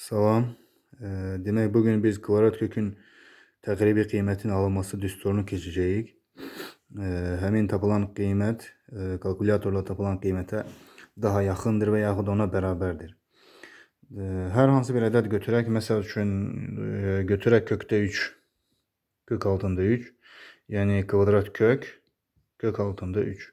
Salam. Eee, Demək bu gün biz kvadrat kökün təqribi qiymətin alınması düsturunu keçəcəyik. Eee, Həmin tapılan qiymət kalkulyatorla tapılan qiymətə daha yaxındır və yaxud ona bərabərdir. Eee, Hər hansı bir ədəd götürək. Məsəl üçün eee, götürək kökdə 3, kök altında 3. Yəni kvadrat kök, kök altında 3.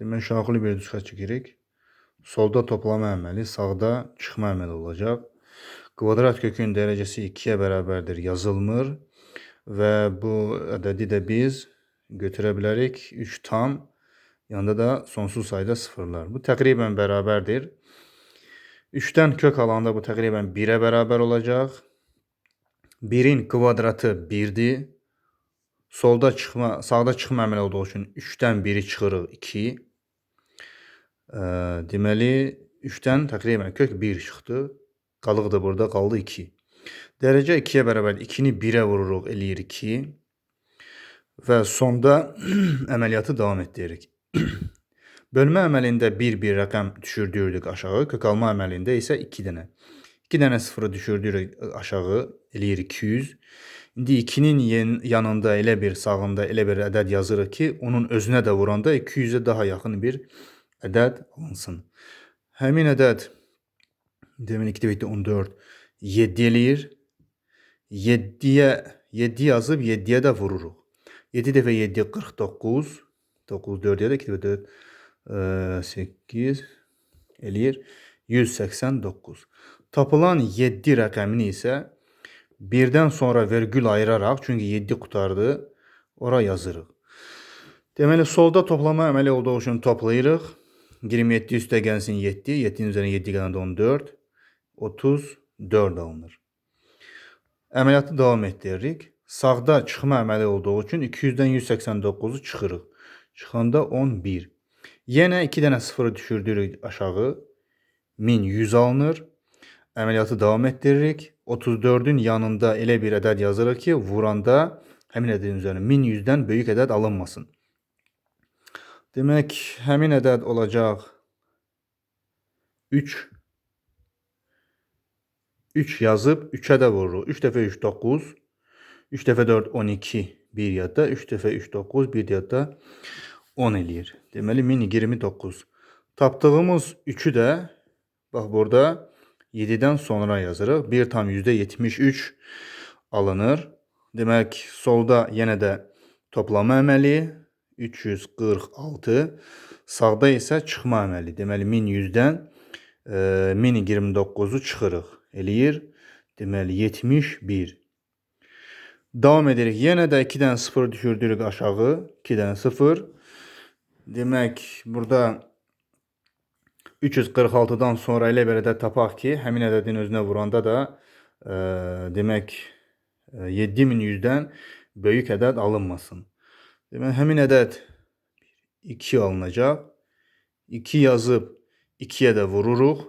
Demək şaxlı bir düzxət çəkirik. Solda toplama əməli, sağda çıxma əməli olacaq. Kvadrat kökün dərəcəsi 2-yə bərabərdir yazılmır və bu ədədi də biz götürə bilərik 3 tam, yanında da sonsuz sayda sıfırlar. Bu təqribən bərabərdir. 3-dən kök alanda bu təqribən 1-ə bərabər olacaq. 1-in kvadratı 1-dir. Solda çıxma, sağda çıxma əməli olduğu üçün 3-dən 1-i çıxırıq 2. Eee, deməli 3-dən təqribən kök 1 çıxdı. Qalıq da burada qaldı 2. Dərəcə 2-yə bərabərdir. 2-ni 1-ə vururuq, eləyir 2. Və sonda əməliyyatı davam etdiririk. Bölmə əməlində 1-1 rəqəm düşürdürük aşağı, kök alma əməlində isə 2 dənə. 2 dənə sıfırı düşürdürük aşağı, eləyir 200. İndi 2-nin yen- yanında elə bir, sağında elə bir ədəd yazırıq ki, onun özünə də vuranda 200-ə daha yaxın bir ədəd alınsın. Həmin ədəd demin 2 dəfə 14 7 eləyir. 7-yə 7 yazıb 7-yə də vururuq. 7 dəfə 7 49. 9 4-yə də 2 dəfə 4 eee, 8 eləyir 189. Tapılan 7 rəqəmini isə birdən sonra vergül ayıraraq, çünki 7 qutardı, ora yazırıq. Deməli solda toplama əməli olduğu üçün toplayırıq. 27 üstə gəlsin 7, 7-nin üzərinə 7 gələndə 14, 34 alınır. Əməliyyatı davam etdiririk. Sağda çıxma əməli olduğu üçün 200-dən 189-u çıxırıq. Çıxanda 11. Yenə 2 dənə sıfırı düşürdürük aşağı. 1100 alınır. Əməliyyatı davam etdiririk. 34-ün yanında elə bir ədəd yazırıq ki, vuranda həmin ədədin üzərinə 1100-dən böyük ədəd alınmasın. Demək, həmin ədəd olacaq 3 3 yazıb 3-ə də vururuq. 3 dəfə 3 9. 3 dəfə 4 12 bir yadda. 3 dəfə 3 9 bir yadda 10 eləyir. Deməli 1029. Tapdığımız 3-ü də bax burada 7-dən sonra yazırıq. 1 tam %73 alınır. Demək, solda yenə də toplama əməli 346. Sağda isə çıxma əməli. Deməli 1100-dən eee, 1029-u çıxırıq. Eləyir. Deməli 71. Davam edirik. Yenə də 2 dənə 0 düşürdürük aşağı. 2 dənə 0. Demək, burada 346-dan sonra elə bir ədəd tapaq ki, həmin ədədin özünə vuranda da eee, demək eee, 7100-dən böyük ədəd alınmasın. Demək, həmin ədəd 2 alınacaq. 2 yazıb 2-yə də vururuq.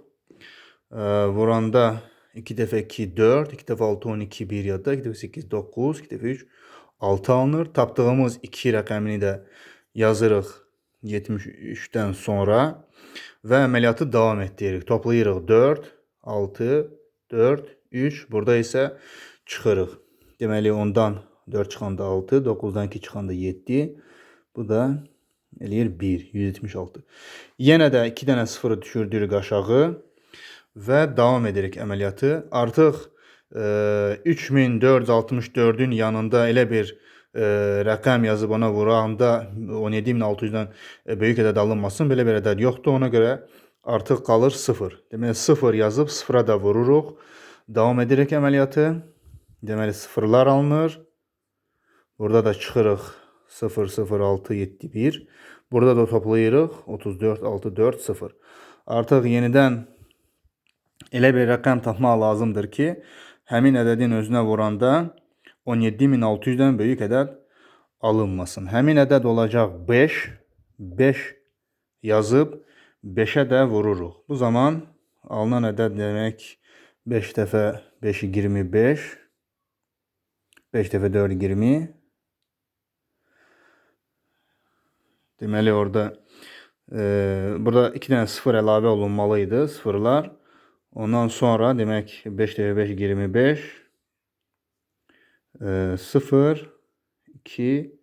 Eee, vuranda 2 dəfə 2 4, 2 dəfə 6 12 bir yadda, 2 dəfə 8 9, 2 dəfə 3 6 alınır. Tapdığımız 2 rəqəmini də yazırıq 73-dən sonra və əməliyyatı davam etdiririk. Toplayırıq 4, 6, 4, 3. Burada isə çıxırıq. Deməli ondan 4 çıxanda 6, 9-dan 2 çıxanda 7. Bu da eləyir 1, 176. Yenə də 2 dənə sıfırı düşürdürük aşağı və davam edirik əməliyyatı. Artıq eee, 3464-ün yanında elə bir eee, rəqəm yazıb ona vuranda 17600-dən e, böyük ədəd alınmasın. Belə bir ədəd yoxdur. Ona görə artıq qalır 0. Deməli 0 yazıb 0-a da vururuq. Davam edirik əməliyyatı. Deməli sıfırlar alınır. Burada da çıxırıq 0 0 6 7 1. Burada da toplayırıq 34 6 4 0. Artıq yenidən elə bir rəqəm tapmaq lazımdır ki, həmin ədədin özünə vuranda 17600-dən böyük ədəd alınmasın. Həmin ədəd olacaq 5. 5 yazıb 5-ə də vururuq. Bu zaman alınan ədəd demək 5 dəfə 5-i 25. 5 dəfə 4 20. Deməli orada eee, burada 2 dənə 0 əlavə olunmalı idi, sıfırlar. Ondan sonra demek 5 defa 5 25 e, 0 2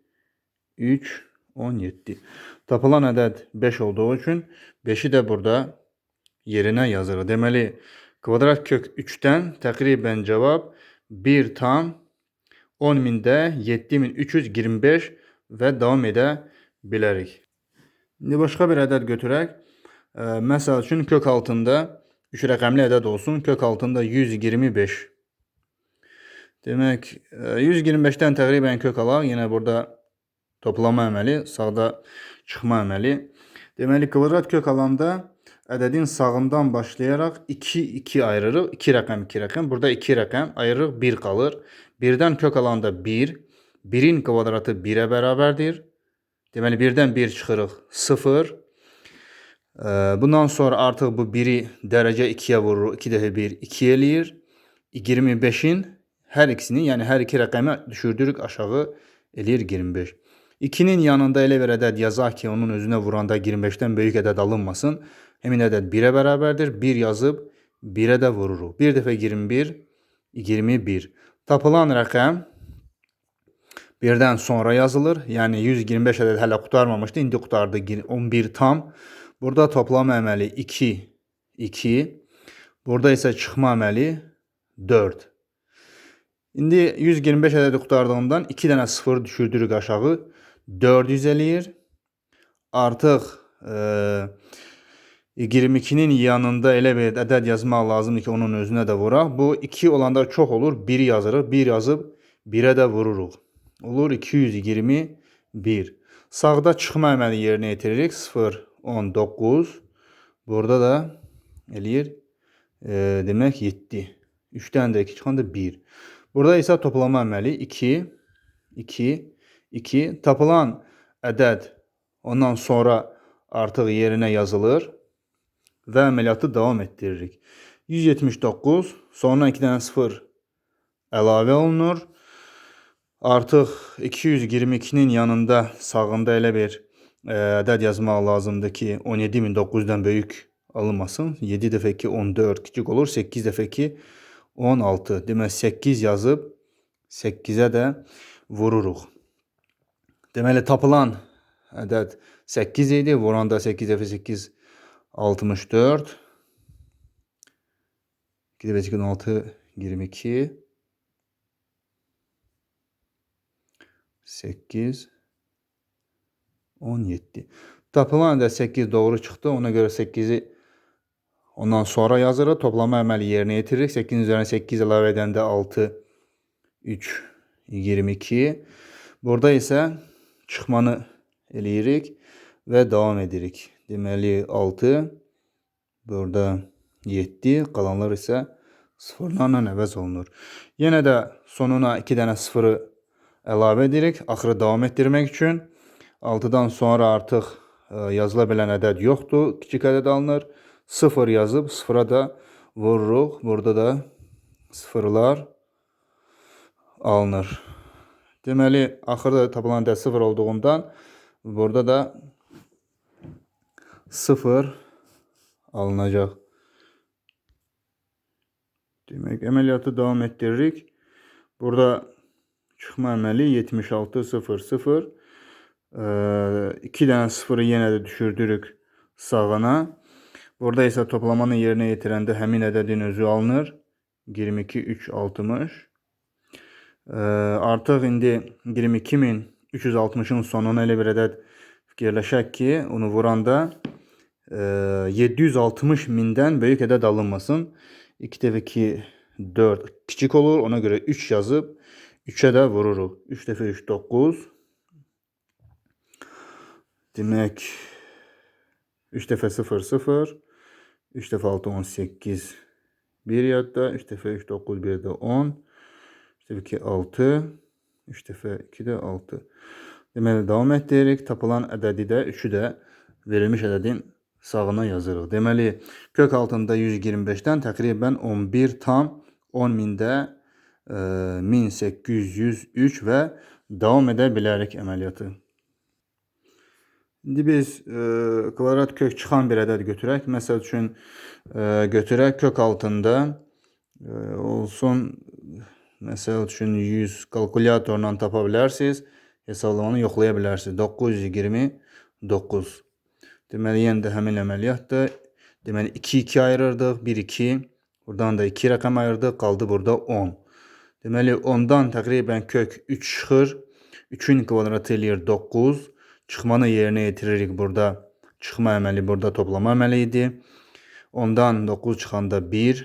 3 17. Tapılan ədəd 5 olduğu üçün 5-i də burada yerinə yazırıq. Deməli, kvadrat kök 3-dən təqribən cavab 1 tam 10 mində 7325 və davam edə bilərik. İndi başqa bir ədəd götürək. Məsəl üçün kök altında 3 rəqəmli ədəd olsun. Kök altında 125. Demək, ə, 125-dən təqribən kök alaq. Yenə burada toplama əməli, sağda çıxma əməli. Deməli, kvadrat kök alanda ədədin sağından başlayaraq 2 2 ayırırıq. 2 rəqəm 2 rəqəm. Burada 2 rəqəm ayırırıq 1 qalır. 1-dən kök alanda 1. 1-in kvadratı 1-ə bərabərdir. Deməli 1-dən 1 çıxırıq 0. Ee, Bundan sonra artıq bu 1-i dərəcə 2-yə vururuq. 2 dəfə 1 2 eləyir. 25-in hər ikisini, yəni hər iki rəqəmi düşürdürük aşağı eləyir 25. 2-nin yanında elə bir ədəd yazaq ki, onun özünə vuranda 25-dən böyük ədəd alınmasın. Həmin ədəd 1-ə bərabərdir. 1 yazıb 1-ə də vururuq. 1 dəfə 21 21. Tapılan rəqəm birdən sonra yazılır. Yəni 125 ədəd hələ qurtarmamışdı. İndi qurtardı 11 tam. Burada toplama əməli 2 2. Burada isə çıxma əməli 4. İndi 125 ədədi qurtardığından 2 dənə 0 düşürdürük aşağı. 400 eləyir. Artıq e, 22-nin yanında elə bir ədəd yazmaq lazımdır ki, onun özünə də vuraq. Bu 2 olanda çox olur. 1 yazırıq. 1 yazıb 1-ə də vururuq. Olur 221. Sağda çıxma əməli yerinə yetiririk. 0, 19. Burada da eləyir. E, demək 7. 3-dən də 2 çıxanda 1. Burada isə toplama əməli 2, 2, 2. Tapılan ədəd ondan sonra artıq yerinə yazılır və əməliyyatı davam etdiririk. 179, sonra 2 dənə 0 əlavə olunur. Artıq 222-nin yanında sağında elə bir e, ədəd yazmaq lazımdır ki, 17900-dən böyük alınmasın. 7 dəfə 2 14 kiçik olur. 8 dəfə 2 16. Demək 8 yazıb 8-ə də vururuq. Deməli tapılan ədəd 8 idi. Vuranda 8 dəfə 8 64. 2 dəfə 2 16 22. 8 17. Tapılan ədəd 8 doğru çıxdı. Ona görə 8-i ondan sonra yazırıq. Toplama əməli yerinə yetiririk. 8-in üzərinə 8 əlavə edəndə 6 3 22. Burada isə çıxmanı eləyirik və davam edirik. Deməli 6 burada 7 qalanlar isə sıfırlarla əvəz olunur. Yenə də sonuna 2 dənə sıfırı əlavə edirik. Axırı davam etdirmək üçün 6-dan sonra artıq ə, yazıla bilən ədəd yoxdur. Kiçik ədəd alınır. 0 yazıb 0-a da vururuq. Burada da sıfırlar alınır. Deməli, axırda tapılan ədəd 0 olduğundan burada da 0 alınacaq. Demək, əməliyyatı davam etdiririk. Burada çıxma əməli 76 0 0 2 dənə 0-ı yenə də düşürdürük sağına. Burada isə toplamanı yerinə yetirəndə həmin ədədin özü alınır. 22 3 60. Ee, artıq indi 22360-ın sonuna elə bir ədəd fikirləşək ki, onu vuranda e, 760 mindən böyük ədəd alınmasın. 2 dəfə 2 4 kiçik olur. Ona görə 3 yazıb 3-ə də vururuq. 3 dəfə 3 9 Demək 3 dəfə 0 0 3 dəfə 6 18 1 yadda 3 dəfə 3 9 1 də 10 3 dəfə 2 6 3 dəfə 2 də 6 Deməli davam etdiririk. Tapılan ədədi də 3-ü də verilmiş ədədin sağına yazırıq. Deməli kök altında 125-dən təqribən 11 tam 10 mində 1803 və davam edə bilərik əməliyyatı. İndi biz e, kvadrat kök çıxan bir ədəd götürək. Məsəl üçün e, götürək kök altında e, olsun məsəl üçün 100 kalkulyatorla tapa bilərsiniz. Hesablamanı yoxlaya bilərsiniz. 929. Deməli yenə də həmin əməliyyatdır. Deməli 2 2 ayırırdıq. 1 2. Buradan da 2 rəqəm ayırdıq. Qaldı burada 10. Deməli 10-dan təqribən kök 3 çıxır. 3-ün kvadratı eləyir 9. Çıxmanı yerinə yetiririk burada. Çıxma əməli burada toplama əməli idi. Ondan 9 çıxanda 1.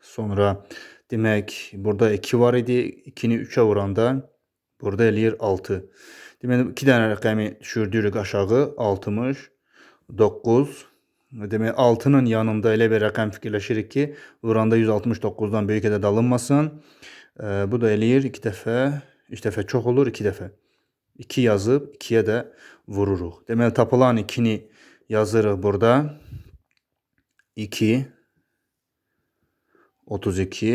Sonra demək burada 2 var idi. 2-ni 3-ə vuranda burada eləyir 6. Deməli 2 dənə rəqəmi düşürdürük aşağı 60 9. Demək 6-nın yanında elə bir rəqəm fikirləşirik ki, vuranda 169-dan böyük ədəd. Ee, bu da eləyir 2 dəfə, 3 dəfə çox olur 2 dəfə. 2 yazıb 2-yə də vururuq. Deməli tapılan 2-ni yazırıq burada. 2 32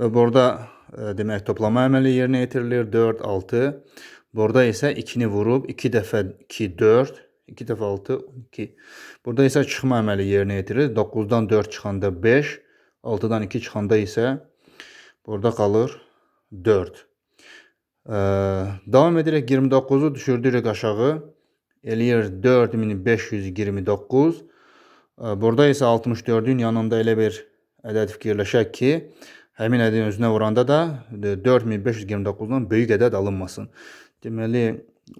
və burada e, demək toplama əməli yerinə yetirilir 4 6. Burada isə 2-ni vurub 2 dəfə 2 4 2 dəfə 6 12. Burada isə çıxma əməli yerinə yetirilir. 9-dan 4 çıxanda 5, 6-dan 2 çıxanda isə burada qalır 4. Ee, devam ederek 29'u düşürdürük aşağı. Eləyir 4529. Ee, burada isə 64-ün yanında elə bir ədəd fikirləşək ki, həmin ədədin özünə vuranda da 4529-dan böyük ədəd alınmasın. Deməli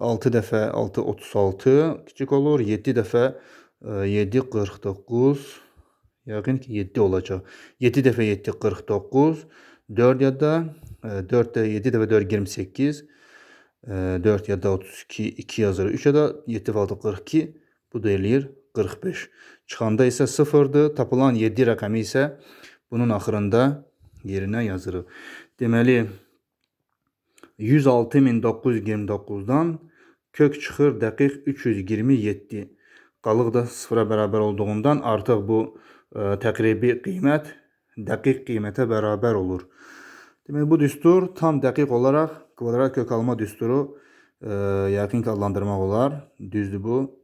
6 dəfə 6 36 kiçik olur. 7 dəfə 7 49 yəqin ki 7 olacaq. 7 dəfə 7 49 4 ya da 4 de 7 dəfə 4 28 4 ya da 32 2 yazır. 3 ya da 7 dəfə 6 42 bu da eləyir 45. Çıxanda isə 0-dır. Tapılan 7 rəqəmi isə bunun axırında yerinə yazırıq. Deməli 106929-dan kök çıxır dəqiq 327. Qalıq da sıfıra bərabər olduğundan artıq bu ə, təqribi qiymət dəqiq qiymətə bərabər olur. Demək bu düstur tam dəqiq olaraq kvadrat kök alma düsturu ə, yəqin ki olar. Düzdür bu.